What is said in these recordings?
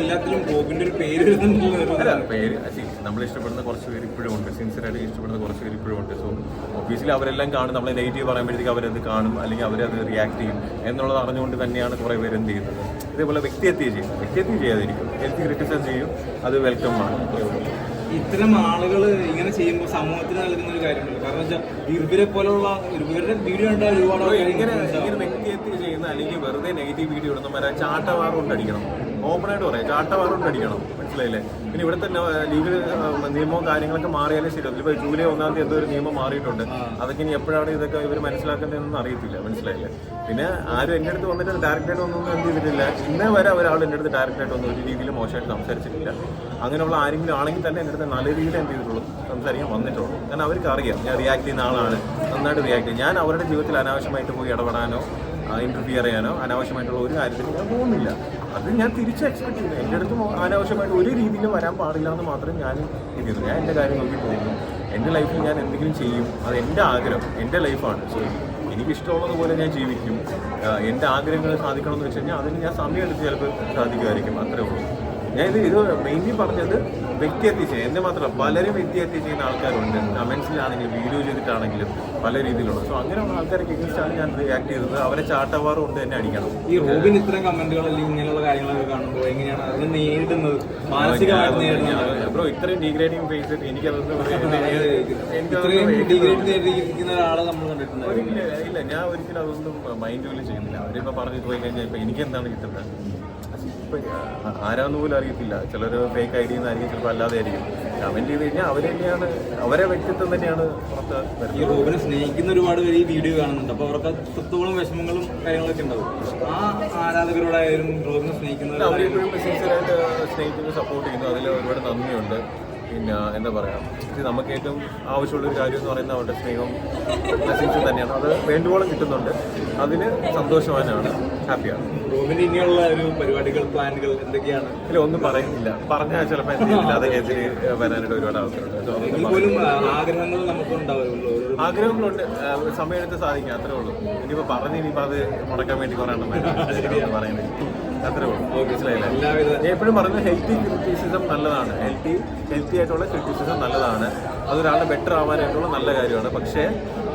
എല്ലാത്തിലും ബോബിന്റെ ഒരു പേര് അല്ല പേര് നമ്മൾ ഇഷ്ടപ്പെടുന്ന കുറച്ച് പേര് ഇപ്പോഴും ഉണ്ട്. സിൻസിയറായിട്ട് ഇഷ്ടപ്പെടുന്ന കുറച്ച് പേര് ഇപ്പോഴും ഉണ്ട്. സോ ഒബ്വിയസ്ലി അവരെല്ലാം കാണും. നമ്മളെ നെഗറ്റീവ് പറയുമ്പോഴത്തേക്ക് അവരത് കാണും. അല്ലെങ്കിൽ അവരത് റിയാക്ട് ചെയ്യും. എന്നുള്ളത് അറിഞ്ഞുകൊണ്ട് തന്നെയാണ് കുറേ പേര് എന്ത് ചെയ്യുന്നത്. ഇതേപോലെ വ്യക്തിഹത്യ ചെയ്യും. വ്യക്തിഹത്യ ചെയ്യാതിരിക്കും. എനിക്ക് ക്രിറ്റിസൈസ് ചെയ്യും. അത് വെൽക്കം ആണ്. ഇത്തരം ആളുകൾ ഇങ്ങനെ ചെയ്യുമ്പോൾ സമൂഹത്തിന് നൽകുന്ന ഒരു കാര്യമുണ്ട് കാരണം വെച്ചാൽ ഇവരെ പോലുള്ള ഇവരുടെ വീഡിയോ കണ്ട ഒരുപാട് ഇങ്ങനെ വ്യക്തി എത്തി ഇങ്ങനെ വ്യക്തിഹത്യ ചെയ്യുന്ന അല്ലെങ്കിൽ വെറുതെ നെഗറ്റീവ് വീഡിയോ ഇടുന്നവരെ ചാട്ടവാർ കൊണ്ടടിക്കണം ഓപ്പണായിട്ട് പറയാം. ചാട്ടവാറോട്ട് അടിക്കണം. മനസ്സിലായില്ലേ? പിന്നെ ഇവിടുത്തെ ലീഗൽ നിയമവും കാര്യങ്ങളൊക്കെ മാറിയാലേ ശരിയാവും ഇപ്പോൾ ജൂലൈ ഒന്നാം തീയതി എന്തോ ഒരു നിയമം മാറിയിട്ടുണ്ട്. അതൊക്കെ ഇനി എപ്പോഴാണ് ഇതൊക്കെ ഇവർ മനസ്സിലാക്കേണ്ടതെന്ന് അറിയത്തില്ല. മനസ്സിലായില്ലേ? പിന്നെ ആരും എന്റെ അടുത്ത് വന്നിട്ട് ഡയറക്റ്റായിട്ട് ഒന്നും എന്ത് ചെയ്തിട്ടില്ല. ഇന്നേ വരെ ഒരാൾ എന്റെ അടുത്ത് ഡയറക്റ്റായിട്ട് ഒന്നും ഒരു രീതിയിൽ മോശമായിട്ട് സംസാരിച്ചിട്ടില്ല. അങ്ങനെയുള്ള ആരെങ്കിലും ആണെങ്കിൽ തന്നെ എന്റെ അടുത്ത് നല്ല രീതിയിൽ എന്ത് ചെയ്തിട്ടുള്ളൂ സംസാരിക്കാൻ വന്നിട്ടുള്ളൂ. കാരണം അവർക്ക് അറിയാം. ഞാൻ റിയാക്ട് ചെയ്യുന്ന ആളാണ്. നന്നായിട്ട് റിയാക്ട് ചെയ്യും. ഞാൻ അവരുടെ ജീവിതത്തിൽ അനാവശ്യമായിട്ട് പോയി ഇടപെടാനോ ഇന്റർഫിയർ ചെയ്യാനോ അനാവശ്യമായിട്ടുള്ള ഒരു കാര്യത്തിൽ ഞാൻ പോകുന്നില്ല. അത് ഞാൻ തിരിച്ച് എക്സ്പെക്ട് ചെയ്യുന്നു. എന്റെ അടുത്ത് അനാവശ്യമായിട്ട് ഒരു രീതിയിലും വരാൻ പാടില്ല എന്ന് മാത്രം ഞാൻ ഇത് ഞാൻ എന്റെ കാര്യം നോക്കി പോകുന്നു. എന്റെ ലൈഫിൽ ഞാൻ എന്തെങ്കിലും ചെയ്യും. അത് എന്റെ ആഗ്രഹം. എന്റെ ലൈഫാണ് സോ എനിക്ക് ഇഷ്ടമുള്ളതുപോലെ ഞാൻ ജീവിക്കും. എന്റെ ആഗ്രഹങ്ങൾ സാധിക്കണമെന്ന് വെച്ച് കഴിഞ്ഞാൽ അതിന് ഞാൻ സമയം എടുത്ത് ചിലപ്പോൾ സാധിക്കുമായിരിക്കും. അത്രേ ഉള്ളൂ. ഞാൻ ഇത് ഇത് മെയിൻലി പറഞ്ഞത് വ്യക്തി ചെയ്യുക എന്നെ മാത്രമല്ല പലരും വ്യക്തിഹത്യ ചെയ്യുന്ന ആൾക്കാരുണ്ട്. കമൻസിലാണെങ്കിലും വീഡിയോ ചെയ്തിട്ടാണെങ്കിലും പല രീതിയിലുള്ള. സോ അങ്ങനെയുള്ള ആൾക്കാരൊക്കെ എഗൻസ്റ്റാണ് ഞാൻ റിയാക്ട് ചെയ്തത്. അവരെ ചാട്ടവാറും കൊണ്ട് തന്നെ അടിക്കണം. ഈ റോബിൻ ഇത്തരം കമന്റുകൾ അല്ലെങ്കിൽ ഇങ്ങനെയുള്ള കാര്യങ്ങളൊക്കെ കാണുമ്പോൾ എങ്ങനെയാണ് അത് നേരിടുന്നത്? മാനസികമായിട്ട് ബ്രോ ഇത്രയും ഡീഗ്രേഡിങ് ഫേസ് എനിക്കതൊന്നും ഇത്രയും ഡിഗ്രേഡ് ഒരാളെ നമ്മൾ കണ്ടിട്ടുണ്ടായിരുന്നു. ഇല്ല ഞാൻ ഒരിക്കലും അതൊന്നും മൈൻഡ് പോലും ചെയ്യുന്നില്ല. അവരിപ്പോൾ പറഞ്ഞിട്ട് പോയി കഴിഞ്ഞാൽ ഇപ്പൊ എനിക്ക് എന്താണ് കിട്ടുന്നത് ആരാന്ന് പോലും അറിയത്തില്ല. ചിലർ ഫേക്ക് ഐ ഡി എന്നായിരിക്കും ചിലപ്പോൾ അല്ലാതെ ആയിരിക്കും. കമന്റ് ചെയ്ത് കഴിഞ്ഞാൽ അവർ തന്നെയാണ് അവരെ വ്യക്തിത്വം തന്നെയാണ് പുറത്ത് ഈ റൂബിനെ സ്നേഹിക്കുന്ന ഒരുപാട് പേര് ഈ വീഡിയോ കാണുന്നുണ്ട്. അപ്പോൾ അവർക്ക് തൃത്വങ്ങളും വിഷമങ്ങളും കാര്യങ്ങളൊക്കെ ഉണ്ടാവും. ആ ആരാധകരോടായാലും റോബിനെ സ്നേഹിക്കുന്ന അവരെപ്പോഴും സിൻസിയറായിട്ട് സ്നേഹിക്കുന്നു സപ്പോർട്ട് ചെയ്യുന്നു. അതിൽ ഒരുപാട് നന്ദിയുണ്ട്. പിന്നെ എന്താ പറയുക നമുക്ക് ഏറ്റവും ആവശ്യമുള്ള ഒരു കാര്യം എന്ന് പറയുന്നത് അവരുടെ സ്നേഹം ബ്ലെസ്സിങ്സ് തന്നെയാണ്. അത് വേണ്ടുവോളം കിട്ടുന്നുണ്ട്. അതിന് സന്തോഷവാനാണ്. ഹാപ്പിയാണ്. റൂമിന് ഇനിയുള്ള ഒരു പരിപാടികൾ പ്ലാനുകൾ എന്തൊക്കെയാണ്? ഇല്ല ഒന്നും പറയുന്നില്ല. പറഞ്ഞാൽ ചിലപ്പോൾ അതെ കേസിൽ വരാനായിട്ട് ഒരുപാട് അവസരമുണ്ട് So, അതൊന്നും എങ്കിൽ പോലും ആ, ആഗ്രഹങ്ങൾ നമുക്ക് ഉണ്ടാവുമല്ലോ ഓരോ ആഗ്രഹങ്ങളുണ്ട് സമയമെടുത്ത് സാധിക്കും. അത്രേ ഉള്ളൂ. ഇനിയിപ്പോൾ പറഞ്ഞ് ഇനിയിപ്പോൾ അത് മുടക്കാൻ വേണ്ടി കുറേ എണ്ണം പറയുന്നത്. അത്രേ ഉള്ളൂ. മനസ്സിലായില്ല? എപ്പോഴും പറയുന്നത് ഹെൽത്തി ക്രിറ്റിസിസം നല്ലതാണ്. ഹെൽത്തി ഹെൽത്തി ആയിട്ടുള്ള ക്രിറ്റിസിസം നല്ലതാണ്. അതൊരാളുടെ ബെറ്റർ ആവാനായിട്ടുള്ള നല്ല കാര്യമാണ്. പക്ഷേ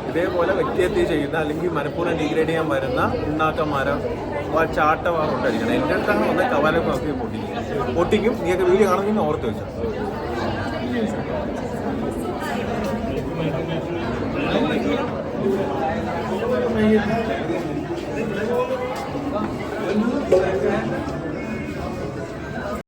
ഇതേപോലെ വ്യക്തിഹത്യ ചെയ്യുന്ന അല്ലെങ്കിൽ മനഃപൂർവം ഡിഗ്രേഡ് ചെയ്യാൻ വരുന്ന ഉണ്ടാക്കന്മാരെ ചാട്ടവാറുണ്ടായിരിക്കണം എന്റെ അടുത്താണ് വന്ന കവാല നോക്കി പൊട്ടിക്കും പൊട്ടിക്കും നീയൊക്കെ വീഡിയോ കാണുമെന്ന് ഓർത്ത് വെച്ചു.